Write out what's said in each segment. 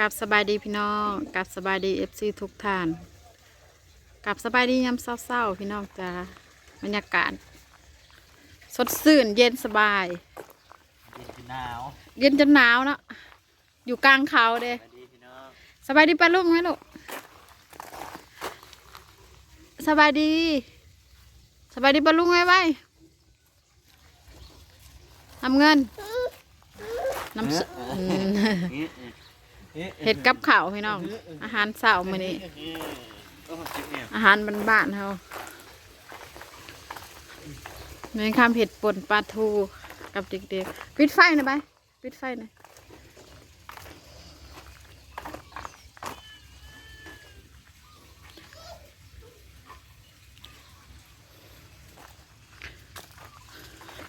กับสบายดีพี่น้องกับสบายดีเอฟซีทุกท่านกับสบายดียามเศร้าๆพี่น้องจ้าบรรยากาศ สดชื่นเย็นสบาย เย็นคือหนาวเย็นจนหนาวเนาะอยู่กลางเขาเด้สวัสดีพี่น้องสบายดีปะลูกไหมลูกสบายดี สบายดีปะลุงไหมไว้ทำเงินน้ำสอืม เห็ดกับข้าวพี่น้อง อาหารเช้ามื้อนี้ก็หกสิบเนี่ยอาหารบ้านๆเฮาเนื้อข้ามเห็ดป่นปลาทูกับเด็กๆปิดไฟหน่อยไปปิดไฟหน่อย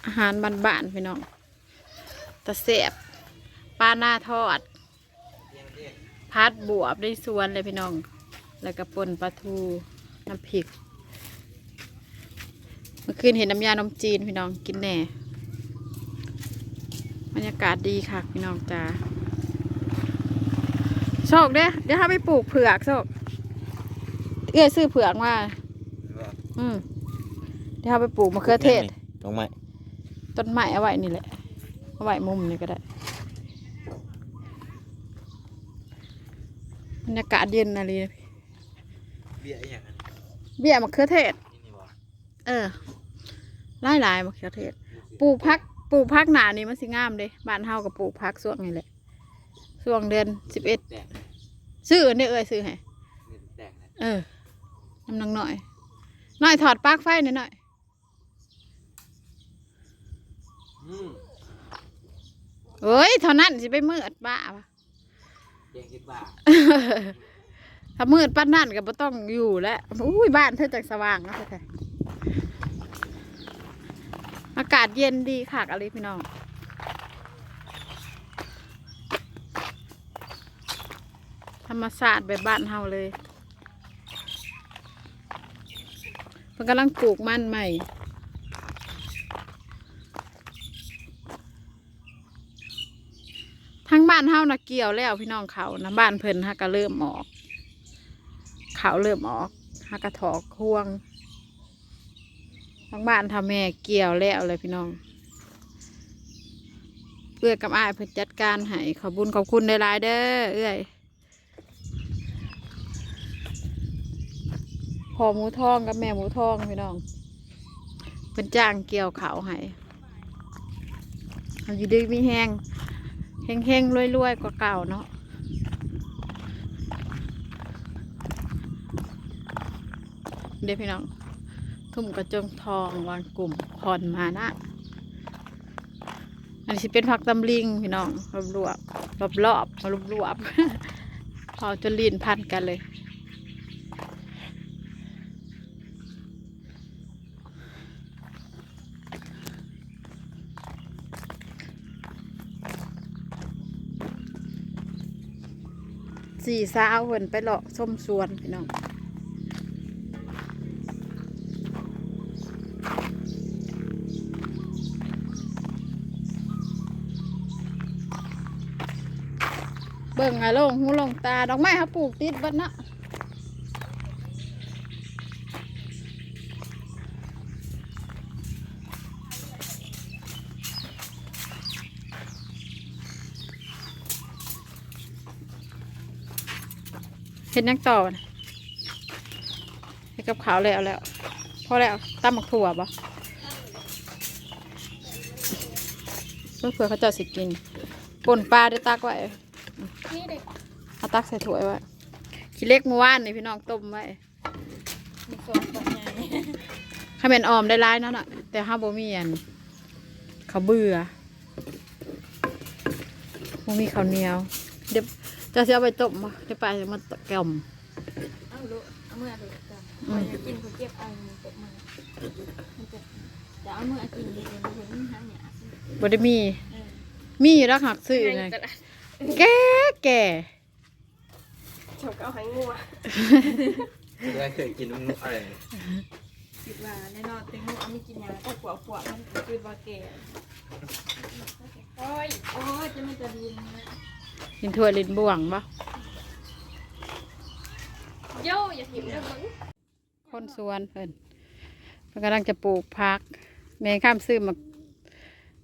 อาหารบ้านๆพี่น้องตะเสียบปลาหน้าทอด พัดบวบได้สวนเลยพี่น้อง แล้วก็ป่นปลาทูน้ำพริกเมื่อคืนเห็นน้ำยานมจีนพี่น้องกินแหน่บรรยากาศดีค่ะพี่น้องจ้าโชคเด้เดี๋ยวถ้าไปปลูกเผือกโชคเอื้อยซื้อเผือกมาอืมเดี๋ยวถ้าไปปลูกมะเขือเทศลงไหมต้นไม้เอาไว้นี่แหละเอาไว้มุมนี่ก็ได้ รรยากาศเย็นอะไรเบี้ยอย่างนั้นเบี้ยมะเขือเทศ นี่นี่บอกเออไล่ลายๆมะเขือเทศ ปลูกพักปลูกพักหนานี่มันสิงามเลยบ้านเฮากับปลูกพักช่วงนี้แหละช่วงเดือนสิบเอ็ดแตกซื้อเนี่ยเอ้ยซื้อให้นี่แตกนะเออน้ำนังหน่อยหน่อยถอดปลั๊กไฟหน่อยหน่อยอืม เอ้ยเท่านั้นสิไปมืดบ้าปะ แยงคิดบ้าถ้ามืดปั้นนั่นก็บ่ต้องอยู่แล้วอุ้ยบ้านเธอจากสว่างนะแท้อากาศเย็นดีค่ะอะไรพี่น้องธรรมศาสตร์แบบบ้านเฮาเลยเพิ่นกำลังปลูกมันใหม่ ทั้ง บ้านเฮานะเกี่ยวแล้วพี่น้องเขานะบ้านเพิ่นฮะก็เริ่มออกเขาเริ่มออกฮะกระถอกห่วงทั้งบ้านทำแม่เกี่ยวแล้วเลยพี่น้องเอื้อกับอ้ายเพิ่นจัดการให้ขอบุญขอบคุณได้หลายเด้อเอื้อยพอหมูทองกับแม่หมูทองพี่น้องเพิ่นจ้างเกี่ยวเขาให้เอาอยู่ดีมีแห้ง แห้งแห้งๆรวยๆกว่าเก่าเนาะเดี๋ยวพี่น้อง ทุ่มกระจงทองวางกลุ่มคอนมานะ อันนี้เป็นผักตำลิงพี่น้องรวบรวบรวบรอบรวบรวบพอจนลีนพันกันเลย สี่สาวเพิ่นไปเลาะส้มสวนพี่น้องเบิ่งอะลงหูลงตาดอกไม้เขาปลูกติดบัดนะ เห็นยังต่อนะให้กับขาวแล้วแล้วพอแล้วตำหมักถั่วปะเพื่อเผื่อเขาเจะสิกินป่นปลาได้ตักไว้นี่เด็กเอาตักใส่ถ้วยไว้ขี้เล็กเมื่อวานนี่พี่น้องต้มไว้มีสวนแบบใหญ่ข้าเป็นออมได้ร้ายเนาะน่ะแต่ห้าบ่มีอันเขาวเบื่อบ่มีข้าวเหนียวเดี๋ยว จะเสียไปต้มมาเดี๋ยวไปจะมาแกมเอาลูกเอามือดูกันอืมอยากกินคนเจ็บเอามือเจ็บมือมันจะเดี๋ยวเอามือกินดีๆมันเห็นหางเนี่ยบ่ได้มี เออมีอยู่แล้วหักซื้อไงแก่แก่ฉกเอาหางงัวได้เคยกินมันอะไรคิดว่าแน่นอนเต็งงัวเอาไม่กินยาถ้าปวดปวดมันคือว่าแก่โอ้ยโอ้ยจะมันจะดินนะ ลินถ้วยลินบ่วงบ่โย่อย่าถิ่มเด้อมึงคนสวนเพิ่นเพิ่นกำลังจะปลูกผักแม่ข้ามซื้อมัก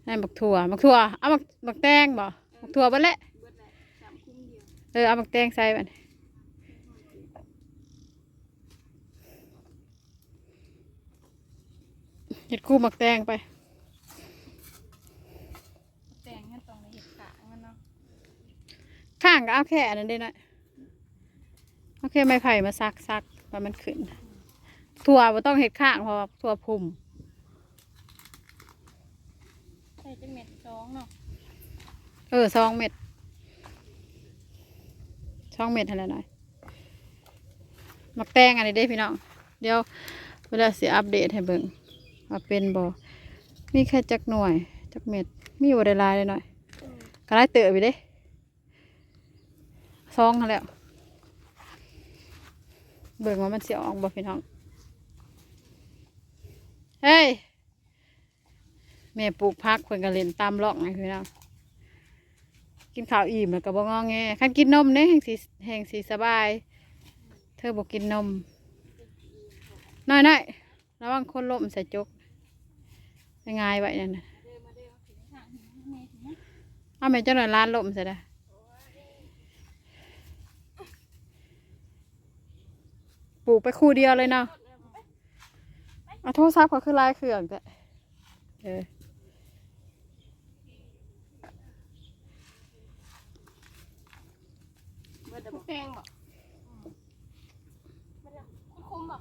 ให้มักถั่วมักถั่วเอามักมักแตงบ่มักถั่วเบ่แหละเบิดแหละสามคุ้มเดียวเออเอามักแตงใส่บัดเฮ็ดคู่มักแตงไป แต่งให้ตรงในเห็ดขางมันเนาะ ข้างก็เอาแค่อันนั้นได้หน่อยเอาแค่ไม้ไผ่มาซักซักๆว่ามันขึ้นถั่วบ่ต้องเห็ดข้างเพราะว่าถั่วพุ่มใส่จังเม็ดสองเนาะเออสองเม็ดสองเม็ดเท่านั้นหน่อยมักแตงอันนี้ได้พี่น้องเดี๋ยวเวลาสิอัปเดตให้เบิ่งว่าเป็นบ่มีแค่จักหน่วยจักเม็ดมีอยู่ได้หลายเลยหน่อยก็ได้เตอะไปเด้ ซองเขาแล้ว เบิ่งว่ามันเสียออกบ่พี่น้อง เฮ้ย แม่ปลูกพักเพิ่นก็เล่นตามร่องไงพี่น้อง กินข้าวอิ่มแล้วก็บ่งอแงคันกินนมเนี่ยแห่งสีแห่งสีสบาย เธอบอกกินนมน้อยน้อยๆระวังคนล้มใส่จกง่ายๆไว้นั่นนะเดินมาเดินถึงทางหินแม่ถึงนะเอาแม่เจ้าหน่อยร้านล้มใส่ได้ ปลูกไปคู่เดียวเลยเนาะเอาโทรศัพท์เขาคือลายเครื่องแต่เออเบิดแตงบ่คุ้มบ่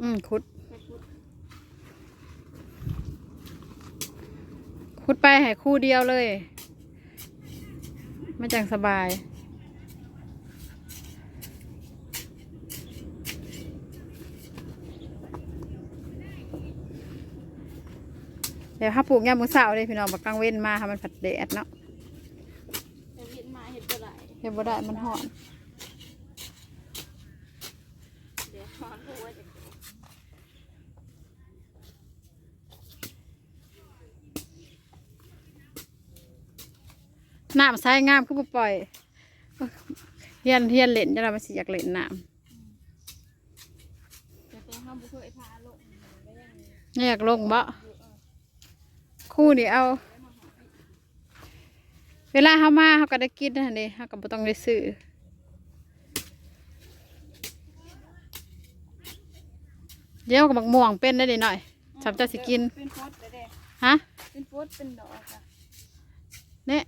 อืมคุดไปพุด คุดไปให้คู่เดียวเลย ไม่จังสบาย ดี๋ยวถ้าปลูกยามมือเสาเลยพี่น้องบักกลางเว้นมาค่ะมันผัดแดดเนาะเห็ดมาเห็ดบ่ไหลเห็นบ่ได้มันหอนเดี๋ยวถอนหัวจากน้ำใสงามคือบ่ปล่อยเฮียนเฮียนเล่นจะเรามาสิอยากเล่นน้แต่แตงห้ามบุเคยพาลงไม่ยังำนี่อยากลงบ่ คู่นี่เอา เวลาเขามาเขาก็ได้กินนะนี่เขาก็บ่ต้องได้ซื้อเดี๋ยวกับบักม่วงเป็นได้นิดหน่อยสำจะสิกิน เป็นโฟดเด้ฮะ เป็นโฟดเป็นดอกอะเนี่ย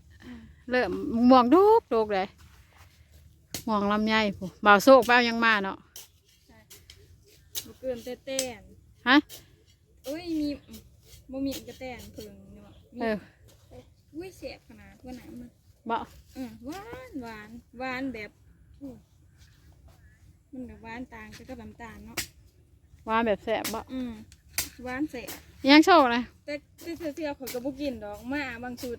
เริ่มม่วงดูกดูกเลยม่วงลำไยผู้บ่าวโซกไปเอายังมาเนาะบุเกินเต้นฮะเอ้ยมี บ่มีกระแตนเพิ่งเนาะเอออุ้ยเสียบขนาดว่าไหนมันบ่อืมหวานหวานหวานแบบอู้มันแบบหวานต่างจากกับน้ำตาลเนาะว่าแบบแสบบ่อืมหวานเสียยังโชคนะแต่แต่เสื้อๆข่อยก็บ่กินดอกมาบางชุด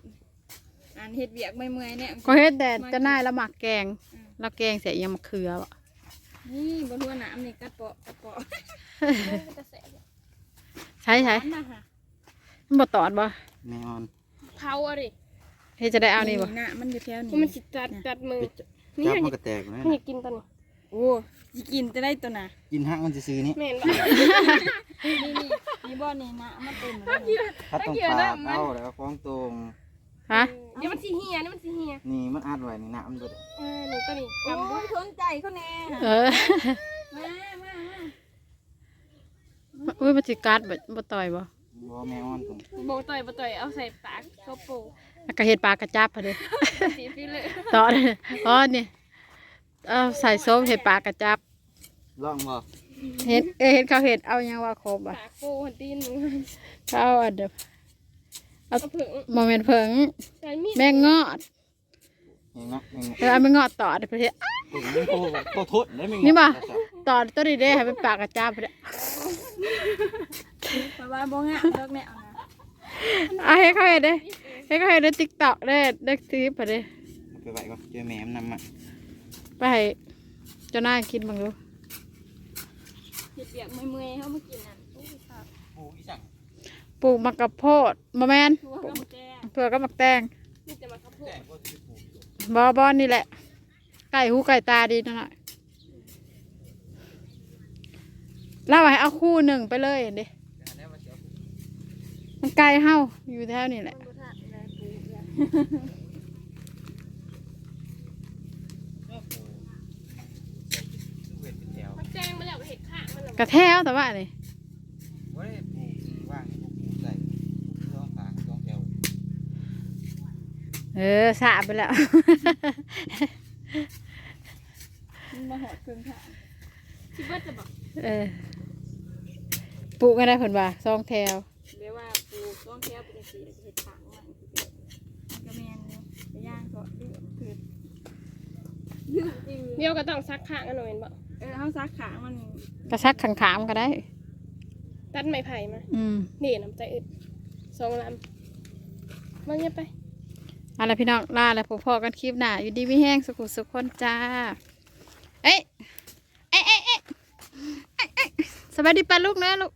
อ่านเฮ็ดเวียกเมื่อยๆเนี่ยก็เฮ็ดแต่จะน่ายละหมักแกงอืมแล้วแกงเสียยังมะเขือบ่นี่บนหัวหน้ำนี่กัดเปาะกัดเปาะจะแสบใช่ใช่นะฮะมัน บ่ตอดบ่แนออนเผาอะดิเฮ็ดจะได้เอานี่บ่น่ะมันอยู่แถวนี้มันสิจัดจัดมือ นี่จับให้มันก็แตกนะให้กินตอนนี้โอ้สิกินจะได้ตัวน่ะกินหักมันซื้อๆนี่แม่นบ่นี่นี่นี่บ่นี่นะมันเต็มเลยถ้าต้องปาดเอาแล้วก็ฟ้องตรงฮะเดี๋ยวมันสิเหี่ยนี่มันสิเหี่ยนี่มันอัดไว้นี่น้ำมันเบิดเออหนูก็นี่โอ้ยสนใจเขาแน่เออมามามาอุ้ยมันสิกัดบ่บ่ต่อยบ่ บ่แม่ออนตรงบ่ต่อยบ่ต่อยเอาใส่ปากเขาโปะแล้วก็เฮ็ดปลากระจับพอดีสีฟิเลยตอดอ๋อนี่เอาใส่ส้มเฮ็ดปลากระจับลองบ่เฮ็ดเอ้ยเฮ็ดเขาเฮ็ดเอายังว่าครบอะปากโปะหันตีนหนูเขาเอาอันเดิมเอาผึ่งโมเมนต์เพิงใส่มีดแม่งงอดเห็นเนาะเห็นเออเอาแม่งงอดตอดไปเฮ็ดผมมันโคโคทดได้มั้ยนี่บ่ตอดตัวนี้เด้ให้เป็นปลากระจับไปเด้ เพราะว่าบ่งะดอกแนวนะเอาให้เขาเฮ็ดเด้ให้เขาเฮ็ดใน TikTok เด้ได้คลิปไปเด้ไปไว้ก่อนเจอแม่มันนำมาไปให้เจ้านายกินบ้างดูเฮ็ดเวียกเมื่อยๆเฮามากินนั่นโอ้ยครับโอ้ยสั่งปลูกมะกะโพดบ่แม่นทั่วกับแกงเผือกกับมักแตงนี่จะมาข้าวโพดแต่ว่าสิปลูกอยู่ บอบอนี่แหละไก่หูไก่ตาดีนั่นแหละ เล่าให้เอาคู่หนึ่งไปเลยเห็นดิมันไก่เฮาอยู่แถวนี่แหละมันแจ้งมาแล้วเห็ดข้างมันเหรอกระแทวแต่ว่านี่เว้ยปลูกว่างปลูกปลูกใส่ปลูกสองทางสองแถวเออสาบไปแล้วมันมาหอดเครื่องถ่านคิดว่าจะบอก เออ ปลูกกันได้ผลว่าซองแถวเรียกว่าปูช่วงเที่ยวเป็นสีเห็ดถังมันก็แมนเนี่ยไปย่างก็เดือดคือยืดจริงเดี๋ยวก็ต้องซักข้างกันหน่อยบอกเออเขาซักขามันกระซักขังขามก็ได้ ตัดไม้ไผ่มาอืมนี่น้ำใจอึดสองลำมันยังไปเอาล่ะไรพี่น้องลาแล้วพบพอกันคลิปหน้าอยู่ดีไม่แห้งสุขุสุขคนจ้า เอ้ยเอ้ยเอ้ยเอ้ยเอ้ยเอ้ย สวัสดีป้าลูกนะลูก